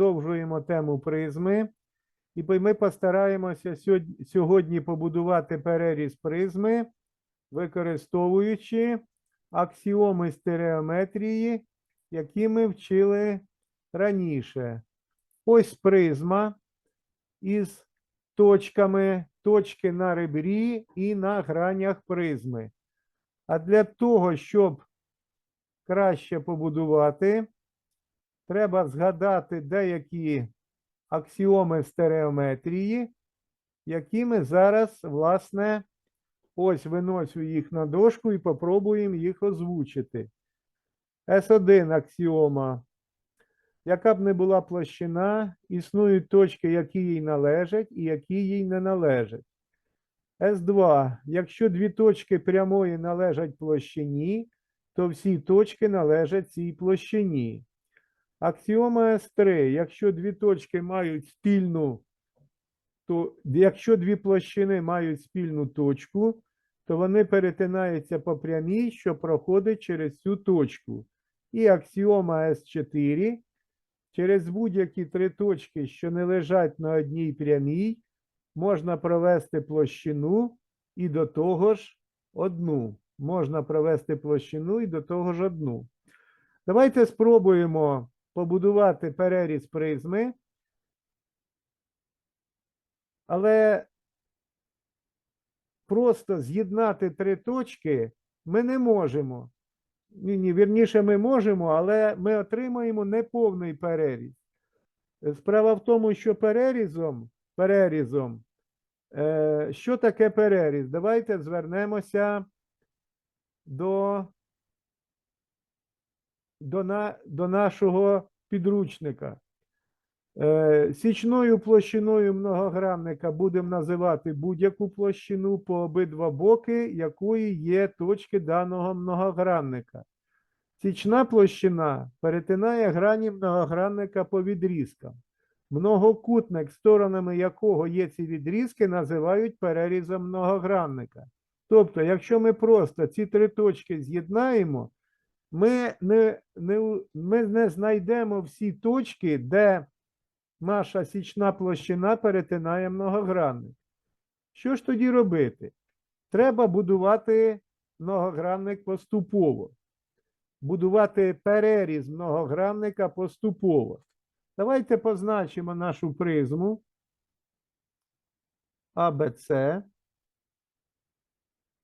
продовжуємо тему призми. І ми постараємося сьогодні, побудувати переріз призми, використовуючи аксіоми стереометрії, які ми вчили раніше. Ось призма із точками, точки на ребрі і на гранях призми. А для того, щоб краще побудувати, треба згадати деякі аксіоми стереометрії, які ми зараз, власне, ось виносю їх на дошку і попробуємо їх озвучити. С1 аксіома. Яка б не була площина, існують точки, які їй належать і які їй не належать. С2. Якщо дві точки прямої належать площині, то всі точки належать цій площині. Аксіома С3. Якщо дві точки мають спільну, то якщо дві площини мають спільну точку, то вони перетинаються по прямій, що проходить через цю точку. І аксіома С4. Через будь-які три точки, що не лежать на одній прямій, можна провести площину і до того ж одну. Можна провести площину і до того ж одну. Давайте спробуємо побудувати переріз призми. Але просто з'єднати три точки ми не можемо. Ні, ні, вірніше, ми можемо, але ми отримаємо неповний переріз. Справа в тому, що перерізом, перерізом, е, що таке переріз? Давайте звернемося до, до, на, до нашого підручника. Е, Січною площиною многогранника будемо називати будь-яку площину по обидва боки, якої є точки даного многогранника. Січна площина перетинає грані многогранника по відрізкам. Многокутник, сторонами якого є ці відрізки, називають перерізом многогранника. Тобто, якщо ми просто ці три точки з'єднаємо, ми не, не, ми не знайдемо всі точки, де наша січна площина перетинає многогранник. Що ж тоді робити? Треба будувати многогранник поступово. Будувати переріз многогранника поступово. Давайте позначимо нашу призму АБЦ,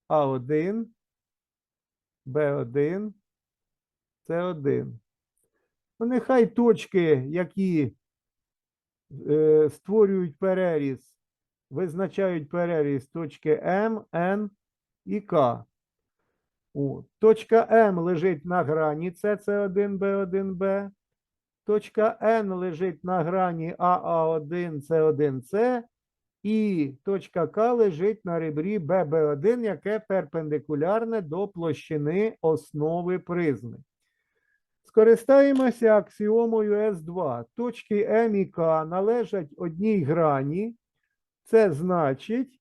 А1, Б1, С1. Ну, нехай точки, які е, створюють переріз, визначають переріз точки М, Н і К. О, точка М лежить на грані СС1, Б1, Точка N лежить на грані АА1, С1, С. І точка К лежить на ребрі ББ1, яке перпендикулярне до площини основи призми. Скористаємося аксіомою С2. Точки М і К належать одній грані. Це значить,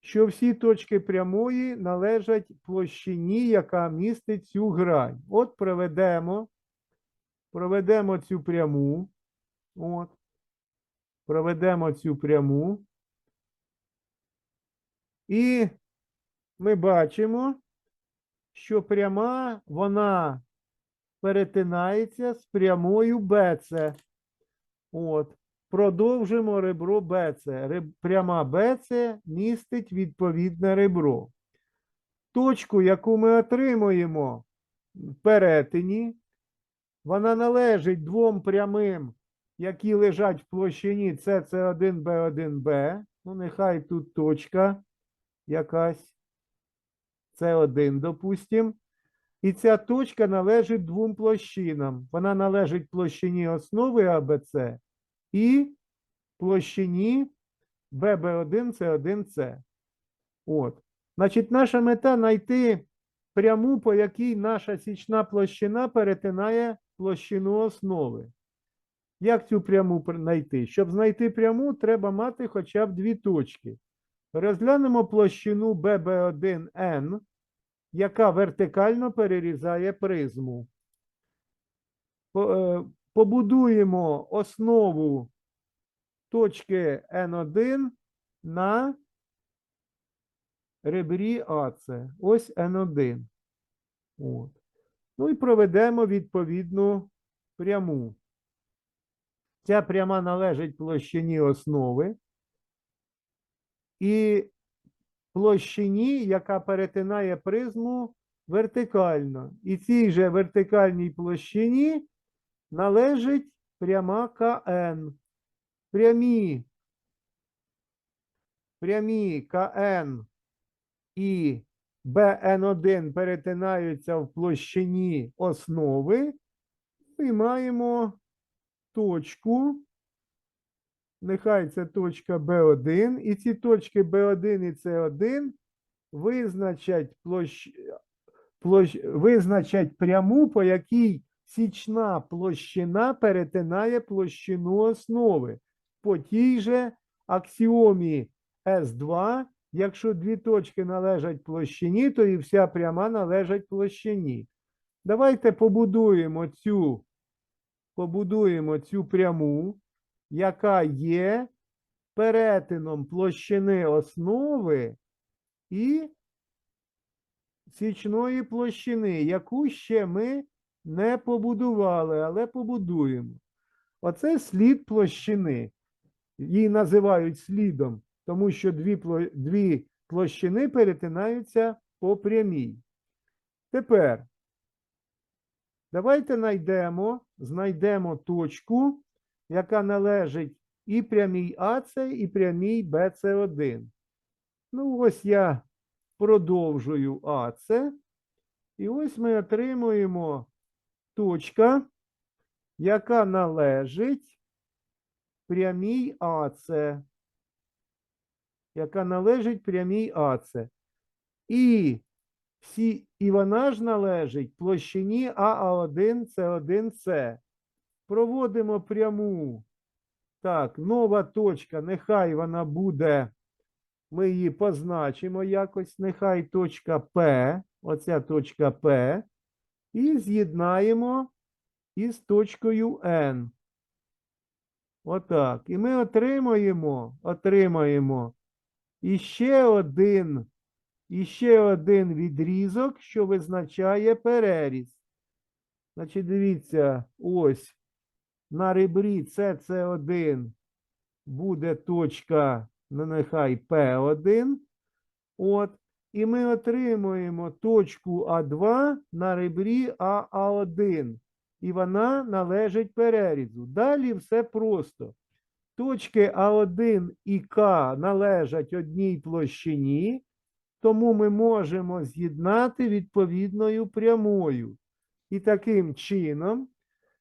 що всі точки прямої належать площині, яка містить цю грань. От проведемо, проведемо цю пряму. От. Проведемо цю пряму. І ми бачимо, що пряма вона перетинається з прямою BC. От. Продовжимо ребро. Реб- Пряма BC містить відповідне ребро. Точку, яку ми отримуємо в перетині, вона належить двом прямим, які лежать в площині CC1, B1, Ну, нехай тут точка якась. С1, допустим. І ця точка належить двом площинам. Вона належить площині основи АБЦ і площині ББ1, С1, С. От. Значить, наша мета знайти пряму, по якій наша січна площина перетинає площину основи. Як цю пряму знайти? Щоб знайти пряму, треба мати хоча б дві точки. Розглянемо площину ББ1Н, яка вертикально перерізає призму. Е, побудуємо основу точки N1 на ребрі АЦ. Ось N1. От. Ну і проведемо відповідну пряму. Ця пряма належить площині основи і площині, яка перетинає призму вертикально. І цій же вертикальній площині належить пряма КН. Прямі, прямі КН і БН1 перетинаються в площині основи, і маємо точку. Нехай це точка B1, і ці точки B1 і C1 визначать, площ... Площ... визначать пряму, по якій січна площина перетинає площину основи. По тій же аксіомі S2, якщо дві точки належать площині, то і вся пряма належить площині. Давайте побудуємо цю, побудуємо цю пряму, яка є перетином площини основи і січної площини, яку ще ми не побудували, але побудуємо. Оце слід площини. Її називають слідом, тому що дві, дві площини перетинаються по прямій. Тепер давайте знайдемо, знайдемо точку, яка належить і прямій АЦ, і прямій БЦ1. Ну, ось я продовжую АЦ. І ось ми отримуємо точка, яка належить прямій АЦ. Яка належить прямій АЦ. І, всі, і вона ж належить площині АА1, С1С. Проводимо пряму. Так, нова точка, нехай вона буде, ми її позначимо якось, нехай точка П, оця точка П, і з'єднаємо із точкою N. Отак. І ми отримаємо, отримаємо іще один, іще один відрізок, що визначає переріз. Значить, дивіться, ось на ребрі CC1 буде точка, ну, нехай P1. От. І ми отримуємо точку А2 на ребрі АА1. І вона належить перерізу. Далі все просто. Точки А1 і К належать одній площині, тому ми можемо з'єднати відповідною прямою. І таким чином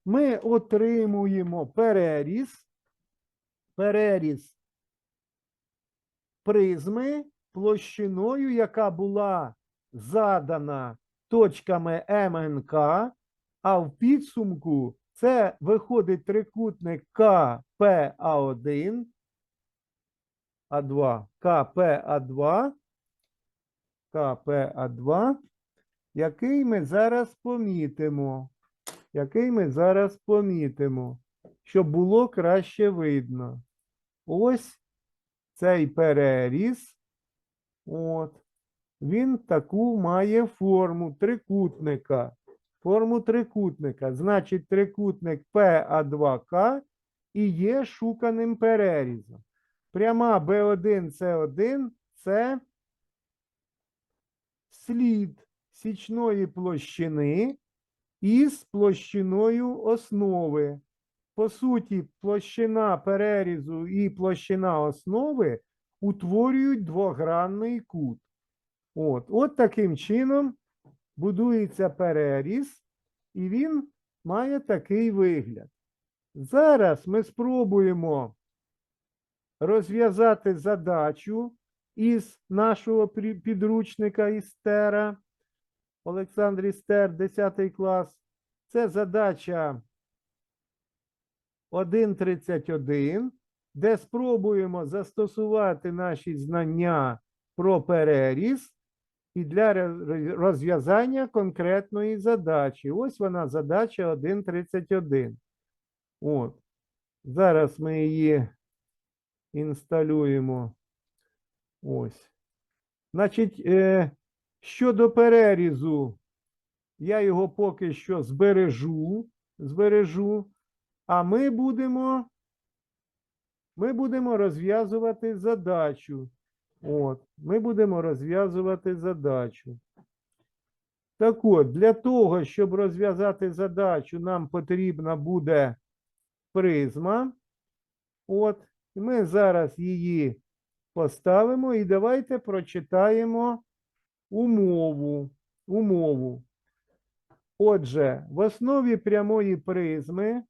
ми отримуємо переріз, переріз призми площиною, яка була задана точками МНК, а в підсумку це виходить трикутник КПА1, А2, КПА2, КПА2, який ми зараз помітимо. Який ми зараз помітимо, щоб було краще видно. Ось цей переріз. От. Він таку має форму трикутника. Форму трикутника. Значить, трикутник PA2К і є шуканим перерізом. Пряма B1, C1 це слід січної площини із площиною основи. По суті, площина перерізу і площина основи утворюють двогранний кут. От, от таким чином будується переріз, і він має такий вигляд. Зараз ми спробуємо розв'язати задачу із нашого підручника Істера. Олександр Істер, 10 клас. Це задача 1.31, де спробуємо застосувати наші знання про переріз і для розв'язання конкретної задачі. Ось вона задача 1.31. От. Зараз ми її інсталюємо. Ось. Значить, е, щодо перерізу, я його поки що збережу, збережу, а ми будемо, ми будемо розв'язувати задачу. От, ми будемо розв'язувати задачу. Так от, для того, щоб розв'язати задачу, нам потрібна буде призма. От, ми зараз її поставимо і давайте прочитаємо умову. умову. Отже, в основі прямої призми,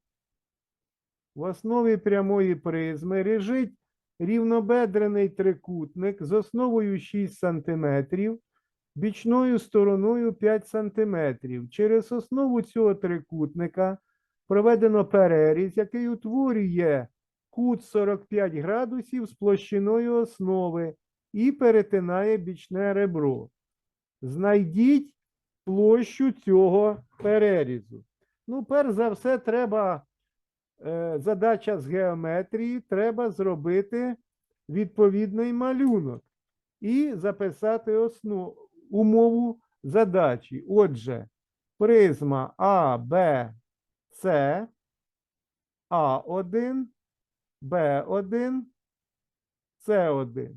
в основі прямої призми лежить рівнобедрений трикутник з основою 6 см, бічною стороною 5 см. Через основу цього трикутника проведено переріз, який утворює кут 45 градусів з площиною основи і перетинає бічне ребро. Знайдіть площу цього перерізу. Ну, перш за все, треба е, задача з геометрії, треба зробити відповідний малюнок і записати основ, умову задачі. Отже, призма А, Б, С, А1, Б1, С1.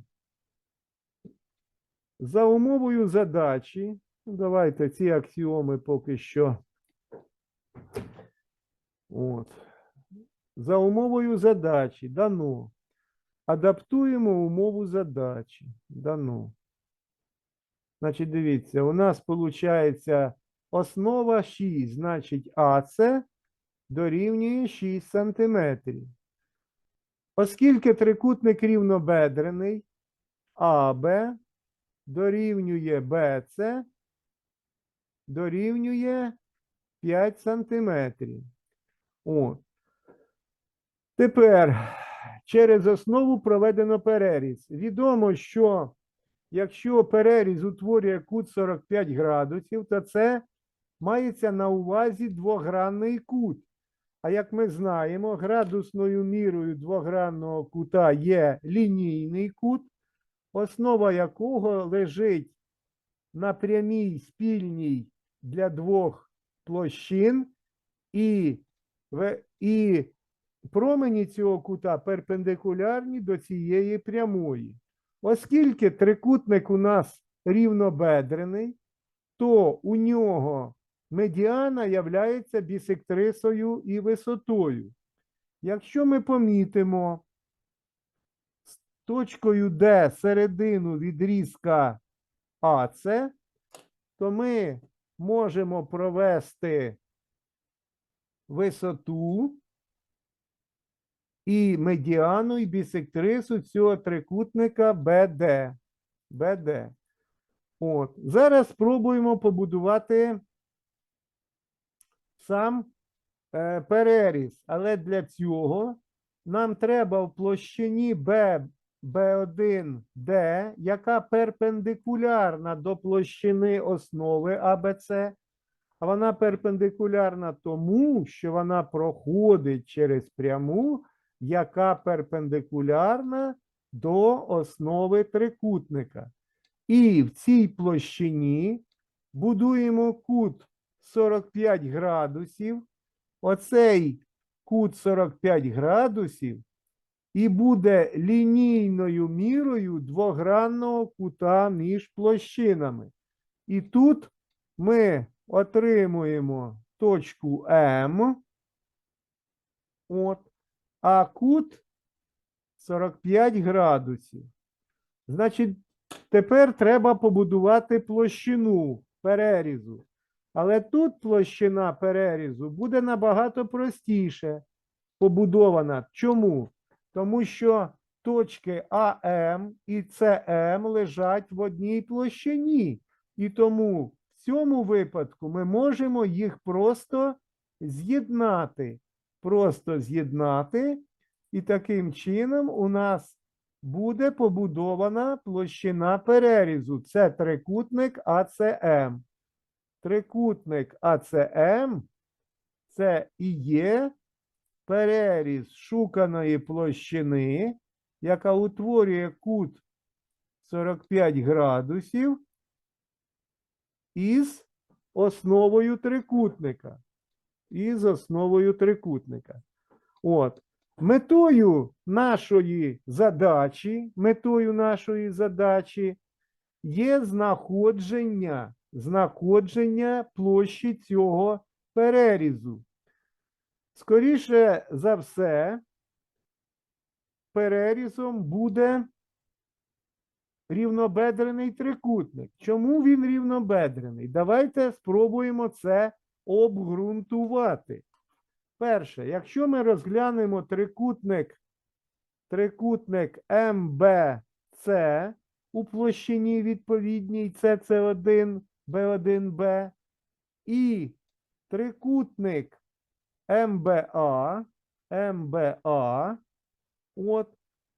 За умовою задачі, ну, давайте ці аксіоми поки що. От. За умовою задачі дано. Адаптуємо умову задачі. Дано. Значить, дивіться, у нас виходить основа 6, значить АЦ дорівнює 6 сантиметрів. Оскільки трикутник рівнобедрений, АБ дорівнює БЦ дорівнює 5 сантиметрів. О. Тепер через основу проведено переріз. Відомо, що якщо переріз утворює кут 45 градусів, то це мається на увазі двогранний кут. А як ми знаємо, градусною мірою двогранного кута є лінійний кут, основа якого лежить на прямій спільній для двох площин, і, і промені цього кута перпендикулярні до цієї прямої. Оскільки трикутник у нас рівнобедрений, то у нього медіана являється бісектрисою і висотою. Якщо ми помітимо точкою D середину відрізка АЦ, то ми можемо провести висоту і медіану і бісектрису цього трикутника BD. BD. От. Зараз спробуємо побудувати сам е, переріз. Але для цього нам треба в площині B, B1D, яка перпендикулярна до площини основи АБЦ, а вона перпендикулярна тому, що вона проходить через пряму, яка перпендикулярна до основи трикутника. І в цій площині будуємо кут 45 градусів. Оцей кут 45 градусів і буде лінійною мірою двогранного кута між площинами. І тут ми отримуємо точку М. От, а кут 45 градусів. Значить, тепер треба побудувати площину перерізу. Але тут площина перерізу буде набагато простіше побудована. Чому? Тому що точки АМ і СМ лежать в одній площині. І тому в цьому випадку ми можемо їх просто з'єднати. Просто з'єднати. І таким чином у нас буде побудована площина перерізу. Це трикутник АЦМ. Трикутник АЦМ це і є переріз шуканої площини, яка утворює кут 45 градусів із основою трикутника. Із основою трикутника. От. Метою нашої задачі, метою нашої задачі є знаходження, знаходження площі цього перерізу. Скоріше за все, перерізом буде рівнобедрений трикутник. Чому він рівнобедрений? Давайте спробуємо це обґрунтувати. Перше, якщо ми розглянемо трикутник, трикутник МБЦ у площині відповідній СС1, Б1Б і трикутник МБА, МБА, от,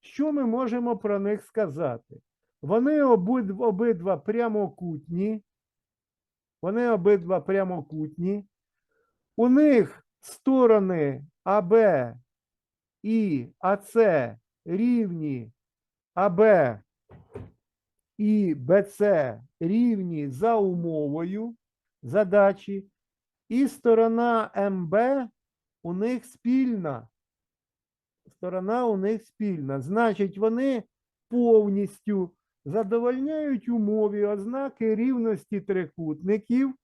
що ми можемо про них сказати? Вони обидва, обидва прямокутні, вони обидва прямокутні, у них сторони АБ і АЦ рівні АБ і БЦ рівні за умовою задачі, і сторона МБ у них спільна. Сторона у них спільна. Значить, вони повністю задовольняють умові ознаки рівності трикутників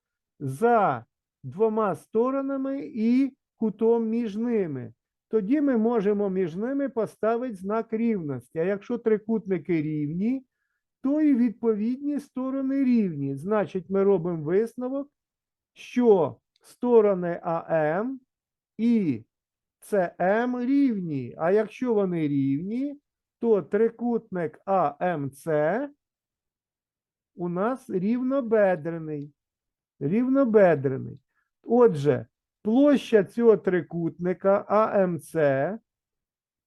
за двома сторонами і кутом між ними. Тоді ми можемо між ними поставити знак рівності. А якщо трикутники рівні, то і відповідні сторони рівні. Значить, ми робимо висновок, що сторони АМ і СМ рівні. А якщо вони рівні, то трикутник АМЦ у нас рівнобедрений. Рівнобедрений. Отже, площа цього трикутника АМЦ,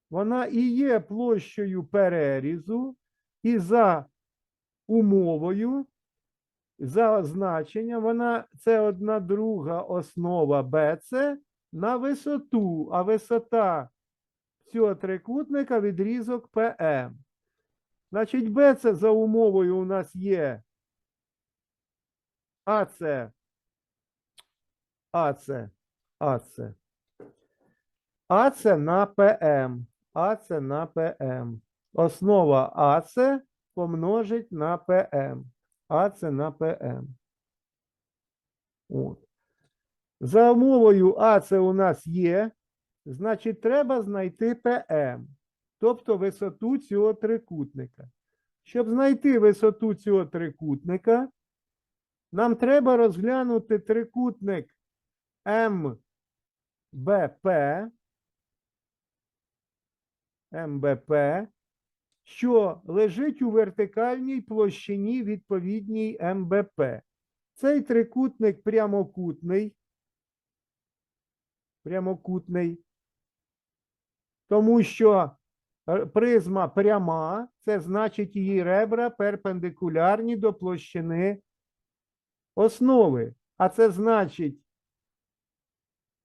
вона і є площею перерізу, і за умовою, за означенням, вона це одна друга основа БЦ на висоту, а висота цього трикутника відрізок ПМ. Значить, БЦ за умовою у нас є АЦ, АЦ, АЦ. АЦ на ПМ. АЦ на ПМ. Основа АЦ помножить на ПМ. АЦ на ПМ. От. За умовою АЦ у нас є, значить, треба знайти ПМ, тобто висоту цього трикутника. Щоб знайти висоту цього трикутника, нам треба розглянути трикутник МБП, МБП, що лежить у вертикальній площині відповідній МБП. Цей трикутник прямокутний, прямокутний, тому що е, призма пряма, це значить її ребра перпендикулярні до площини основи. А це значить,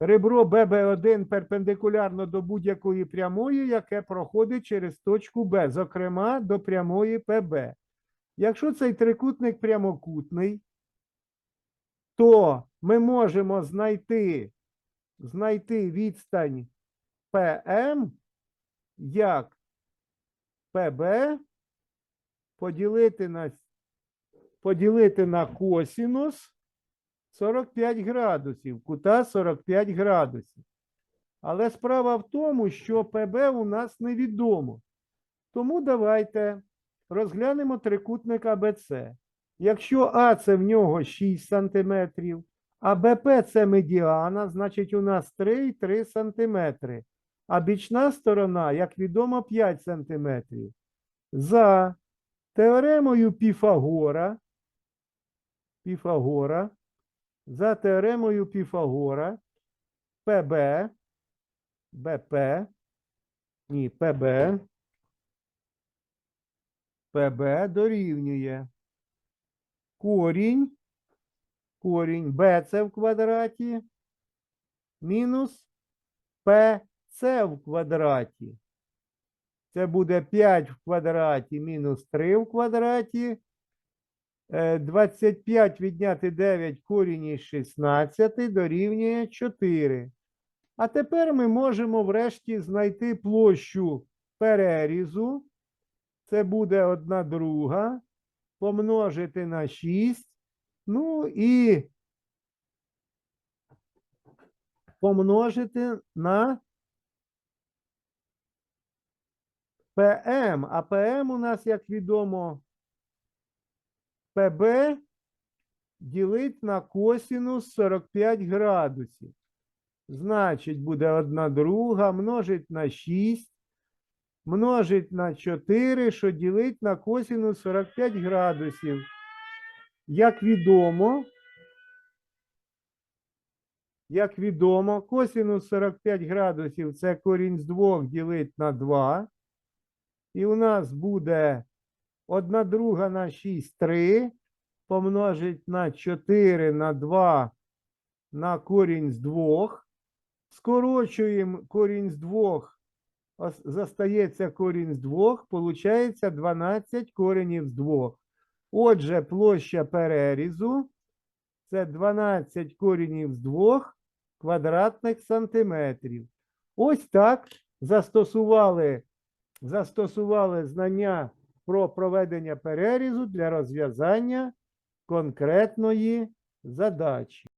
ребро ББ1 перпендикулярно до будь-якої прямої, яке проходить через точку Б, зокрема до прямої ПБ. Якщо цей трикутник прямокутний, то ми можемо знайти, знайти відстань ПМ як ПБ поділити на, поділити на косінус 45 градусів, кута 45 градусів. Але справа в тому, що ПБ у нас невідомо. Тому давайте розглянемо трикутник АБЦ. Якщо АЦ в нього 6 см, а БП це медіана, значить у нас 3,3 см. А бічна сторона, як відомо, 5 см. За теоремою Піфагора, Піфагора, за теоремою Піфагора, ПБ, БП, ні, ПБ, ПБ дорівнює корінь, корінь БЦ в квадраті мінус Це в квадраті. Це буде 5 в квадраті мінус 3 в квадраті. Е, 25 відняти 9 корінь із 16 дорівнює 4. А тепер ми можемо врешті знайти площу перерізу. Це буде 1 друга. Помножити на 6. Ну і помножити на ПМ. А ПМ у нас, як відомо, ПБ ділить на косінус 45 градусів. Значить, буде 1 друга, множить на 6, множить на 4, що ділить на косінус 45 градусів. Як відомо, як відомо, косінус 45 градусів це корінь з 2 ділить на 2. І у нас буде 1 друга на 6 3 помножить на 4 на 2 на корінь з 2. Скорочуємо корінь з 2, застається корінь з 2, получається 12 коренів з 2. Отже, площа перерізу це 12 корінів з 2 квадратних сантиметрів. Ось так застосували, застосували знання про проведення перерізу для розв'язання конкретної задачі.